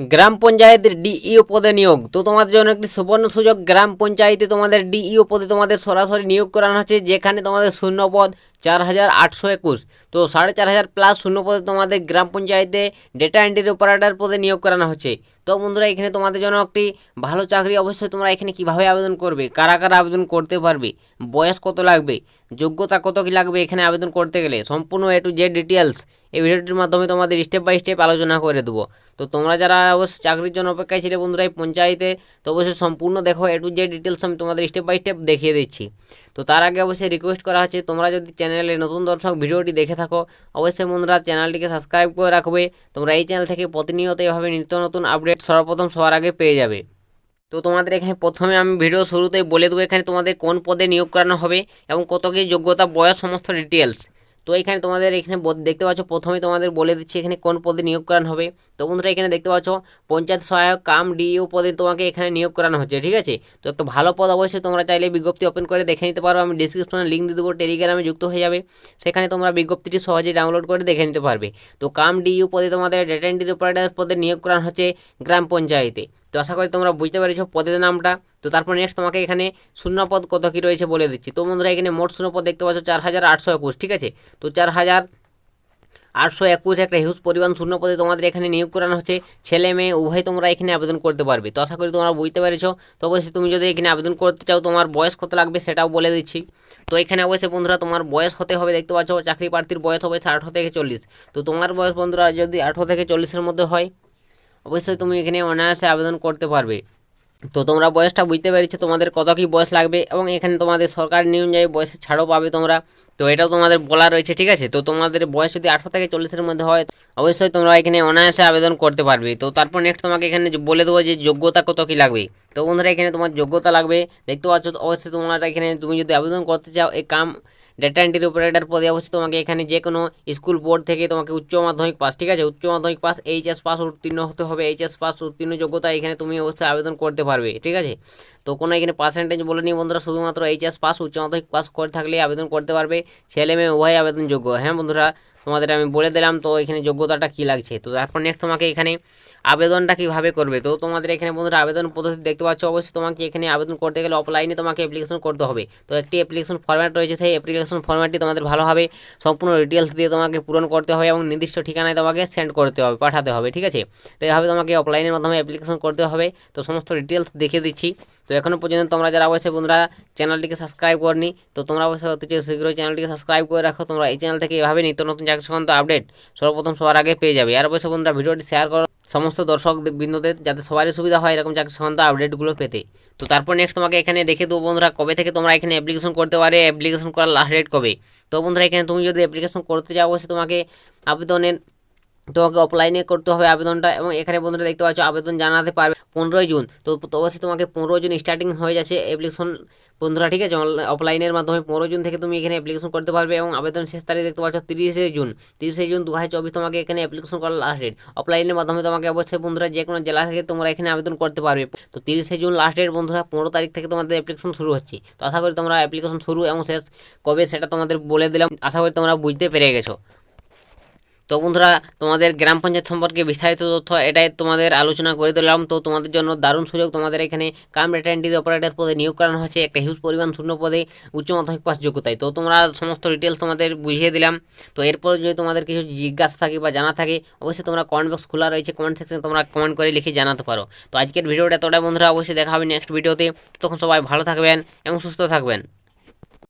গ্রাম পঞ্চায়েতের ডিইও পদে নিয়োগ। তো তোমাদের জন্য একটি সুবর্ণ সুযোগ, গ্রাম পঞ্চায়েতে তোমাদের ডিইও পদে তোমাদের সরাসরি নিয়োগ করানো হচ্ছে, যেখানে তোমাদের শূন্য পদ চার হাজার আটশো একুশ। তো সাড়ে চার হাজার প্লাস শূন্য পদে তোমাদের গ্রাম পঞ্চায়েতে ডেটা এন্ট্রি অপারেটর পদে নিয়োগ করানো হচ্ছে। তো বন্ধুরা, এখানে তোমাদের জন্য একটি ভালো চাকরি অবশ্যই তোমরা এখানে কীভাবে আবেদন করবে, কারা কারা আবেদন করতে পারবে, বয়স কত লাগবে, যোগ্যতা কত কি লাগবে এখানে আবেদন করতে গেলে, সম্পূর্ণ এ টু জেড ডিটেলস এই ভিডিওটির মাধ্যমে তোমাদের স্টেপ বাই স্টেপ আলোচনা করে দেবো। তো তোমরা যারা অবশ্যই চাকরির জন্য অপেক্ষায় ছিলে বন্ধুরা এই পঞ্চায়েতে, তো অবশ্যই সম্পূর্ণ দেখো এ টু জেড ডিটেলস আমি তোমাদের স্টেপ বাই স্টেপ দেখিয়ে দিচ্ছি। তো তার আগে অবশ্যই রিকোয়েস্ট করা হচ্ছে, তোমরা যদি চ্যানেলে নতুন দর্শক ভিডিওটি দেখে থাকো, অবশ্যই বন্ধুরা চ্যানেলটিকে সাবস্ক্রাইব করে রাখবে। তোমরা এই চ্যানেল থেকে প্রতিনিয়ত এভাবে নিত্য নতুন আপডেট সর্বপ্রথম সবার আগে পেয়ে যাবে। তো তোমাদের এখানে প্রথমে আমি ভিডিও শুরুতেই বলে দেবো এখানে তোমাদের কোন পদে নিয়োগ করানো হবে এবং কত কি যোগ্যতা, বয়স, সমস্ত ডিটেলস তো এখানে তোমাদের এখানে দেখতে পাচ্ছ প্রথমে তোমাদের বলে দিচ্ছি এখানে কোন পদে নিয়োগ করানো হবে। তো বন্ধুরা এখানে দেখতে পাচ্ছ পঞ্চায়েত সহায়ক, কাম, ডিইউ পদে তোমাকে এখানে নিয়োগ করানো হচ্ছে, ঠিক আছে? তো একটা ভালো পদ অবশ্যই তোমরা চাইলে বিজ্ঞপ্তি ওপেন করে দেখে নিতে পারো। আমি ডিসক্রিপশনে লিঙ্ক দিয়ে দেবো টেলিগ্রামে যুক্ত হয়ে যাবে। সেখানে তোমরা বিজ্ঞপ্তিটি সহজেই ডাউনলোড করে দেখে নিতে পারবে। তো কাম, ডিইউ পদে তোমাদের ডেটা এন্ট্রি অপারেটর পদে নিয়োগ করানো হচ্ছে গ্রাম পঞ্চায়েতে। তো আশা করি তোমরা বুঝতে পেরেছ পদের নামটা। তো তারপর নেক্সট তোমাকে এখানে শূন্য পদ কত কী রয়েছে বলে দিচ্ছি। তো বন্ধুরা, এখানে মোট শূন্য পদ দেখতে পাচ্ছ চার হাজার আটশো একুশ, ঠিক আছে? তো চার হাজার আটশো একুশ একটা হিউজ পরিমাণ শূন্য পদে তোমাদের এখানে নিয়োগ করানো হচ্ছে। ছেলে, মেয়ে, উভয় তোমরা এখানে আবেদন করতে পারবে। তো আশা করি তোমরা বুঝতে পেরেছ। তো অবশ্যই তুমি যদি এখানে আবেদন করতে চাও, তোমার বয়স কত লাগবে সেটাও বলে দিচ্ছি। তো এখানে অবশ্যই বন্ধুরা, তোমার বয়স হতে হবে দেখতে পাচ্ছ, চাকরি প্রার্থীর বয়স হবে আঠারো থেকে চল্লিশ। তো তোমার বয়স বন্ধুরা যদি আঠারো থেকে চল্লিশের মধ্যে হয় অবশ্যই তুমি এখানে অনায়াসে আবেদন করতে পারবে। তো তোমরা বয়সটা বুঝতে পেরেছ, তোমাদের কত কী বয়স লাগবে এবং এখানে তোমাদের সরকার নিয়ম অনুযায়ী বয়সের ছাড়ও পাবে তোমরা। তো এটাও তোমাদের বলা রয়েছে, ঠিক আছে? তো তোমাদের বয়স যদি আঠারো থেকে চল্লিশের মধ্যে হয়, অবশ্যই তোমরা এখানে অনায়াসে আবেদন করতে পারবে। তো তারপর নেক্সট তোমাকে এখানে বলে দেবো যে যোগ্যতা কত কী লাগবে। তো বন্ধুরা, এখানে তোমার যোগ্যতা লাগবে, দেখতে পাচ্ছ অবশ্যই তোমরা এখানে তুমি যদি আবেদন করতে চাও এই কাম ডেটা এন্ট্রি অপারেটর পদে অবশ্যই তোমাকে এখানে যে কোনো স্কুল বোর্ড থেকে তোমাকে উচ্চ মাধ্যমিক পাস ঠিক আছে? উচ্চ মাধ্যমিক পাস এইচএস পাস উত্তীর্ণ হতে হবে। এইচএস পাস উত্তীর্ণ যোগ্যতা এখানে তুমি অবশ্যই আবেদন করতে পারবে, ঠিক আছে? তো কোনো এখানে পার্সেন্টেজ বলে নিই বন্ধুরা, শুধুমাত্র এইচএস পাস উচ্চ মাধ্যমিক পাস করে থাকলে আবেদন করতে পারবে। ছেলে মেয়ে উভয় আবেদনযোগ্য। হ্যাঁ বন্ধুরা তোমাদের আমি বলে দিলাম, তো এখানে যোগ্যতাটা কী লাগছে? তো তারপর নেক্সট তোমাকে এখানে আবেদনটা কীভাবে করবে? তো তোমাদের এখানে বন্ধুরা আবেদন পদ্ধতি দেখতে পাচ্ছ, অবশ্যই তোমাকে এখানে আবেদন করতে গেলে অফলাইনে তোমাকে অ্যাপ্লিকেশন করতে হবে। তো একটি অ্যাপ্লিকেশন ফরম্যাট রয়েছে, সেই অ্যাপ্লিকেশন ফরম্যাটটি তোমাদের ভালোভাবে সম্পূর্ণ ডিটেলস দিয়ে তোমাকে পূরণ করতে হবে এবং নির্দিষ্ট ঠিকানায় তোমাকে সেন্ড করতে হবে, পাঠাতে হবে, ঠিক আছে? তো এভাবে তোমাকে অফলাইনের মাধ্যমে অ্যাপ্লিকেশন করতে হবে। তো সমস্ত ডিটেলস দেখিয়ে দিচ্ছি। তো এখনও পর্যন্ত তোমরা যারা অবশ্যই বন্ধুরা চ্যানেলটিকে সাবস্ক্রাইব করনি, তো তোমরা অবশ্যই অতি শীঘ্রই চ্যানেলটিকে সাবস্ক্রাইব করে রাখো। তোমরা এই চ্যানেল থেকে এভাবে নিত্য নতুন চাকরি সংক্রান্ত আপডেট সর্বপ্রথম সবার আগে পেয়ে যাবে। আর অবশ্যই বন্ধুরা ভিডিওটি শেয়ার করো সমস্ত দর্শক বিন্দুদের, যাতে সবারই সুবিধা হয় এরকম চাকরি সংক্রান্ত আপডেটগুলো পেতে। তো তারপর নেক্সট তোমাকে এখানে দেখে দেবো বন্ধুরা, কবে থেকে তোমরা এখানে অ্যাপ্লিকেশন করতে পারে অ্যাপ্লিকেশন করার লাস্ট ডেট কবে। তো বন্ধুরা এখানে তুমি যদি অ্যাপ্লিকেশন করতে চাও, অবশ্যই তোমাকে আবেদনের তোমাকে অফলাইনে করতে হবে আবেদনটা এবং এখানে বন্ধুরা দেখতে পাচ্ছ আবেদন জানাতে পারবে পনেরোই জুন। তো অবশ্যই তোমাকে পনেরোই জুন স্টার্টিং হয়ে যাচ্ছে অ্যাপ্লিকেশন বন্ধুরা, ঠিক আছে? অফলাইনের মাধ্যমে পনেরো জুন থেকে তুমি এখানে অ্যাপ্লিকেশন করতে পারবে এবং আবেদন শেষ তারিখ দেখতে পাচ্ছ তিরিশে জুন। তিরিশে জুন দু হাজার চব্বিশ তোমাকে এখানে অ্যাপ্লিকেশন করার লাস্ট ডেট অফলাইনের মাধ্যমে তোমাকে অবশ্যই বন্ধুরা যে কোনো জেলা থেকে তোমরা এখানে আবেদন করতে পারবে। তো তিরিশে জুন লাস্ট ডেট বন্ধুরা, পনেরো তারিখ থেকে তোমাদের অ্যাপ্লিকেশন শুরু হচ্ছে। তো আশা করি তোমরা অ্যাপ্লিকেশন শুরু এবং শেষ কবে সেটা তোমাদের বলে দিলাম। আশা করি তোমরা বুঝতে পেরে গেছো। তো বন্ধুরা, তোমাদের গ্রাম পঞ্চায়েত সম্পর্কে বিস্তারিত তথ্য এটাই তোমাদের আলোচনা করে দিলাম। তো তোমাদের জন্য দারুণ সুযোগ, তোমাদের এখানে কাম ডেটা এন্ট্রি অপারেটর পদে নিয়োগ করানো হয়েছে, একটা হিউজ পরিমাণ শূন্য পদে উচ্চ মাধ্যমিক পাস যোগ্যতায়। তো তোমরা সমস্ত ডিটেলস তোমাদের বুঝিয়ে দিলাম। তো এরপর যদি তোমাদের কিছু জিজ্ঞাসা থাকে বা জানা থাকে, অবশ্যই তোমরা কমেন্ট বক্স খোলা রয়েছে কমেন্ট সেকশনে তোমরা কমেন্ট করে লিখে জানাতে পারো। তো আজকের ভিডিওটা এতটা বন্ধুরা, অবশ্যই দেখা হবে নেক্সট ভিডিওতে তখন সবাই ভালো থাকবেন এবং সুস্থ থাকবেন।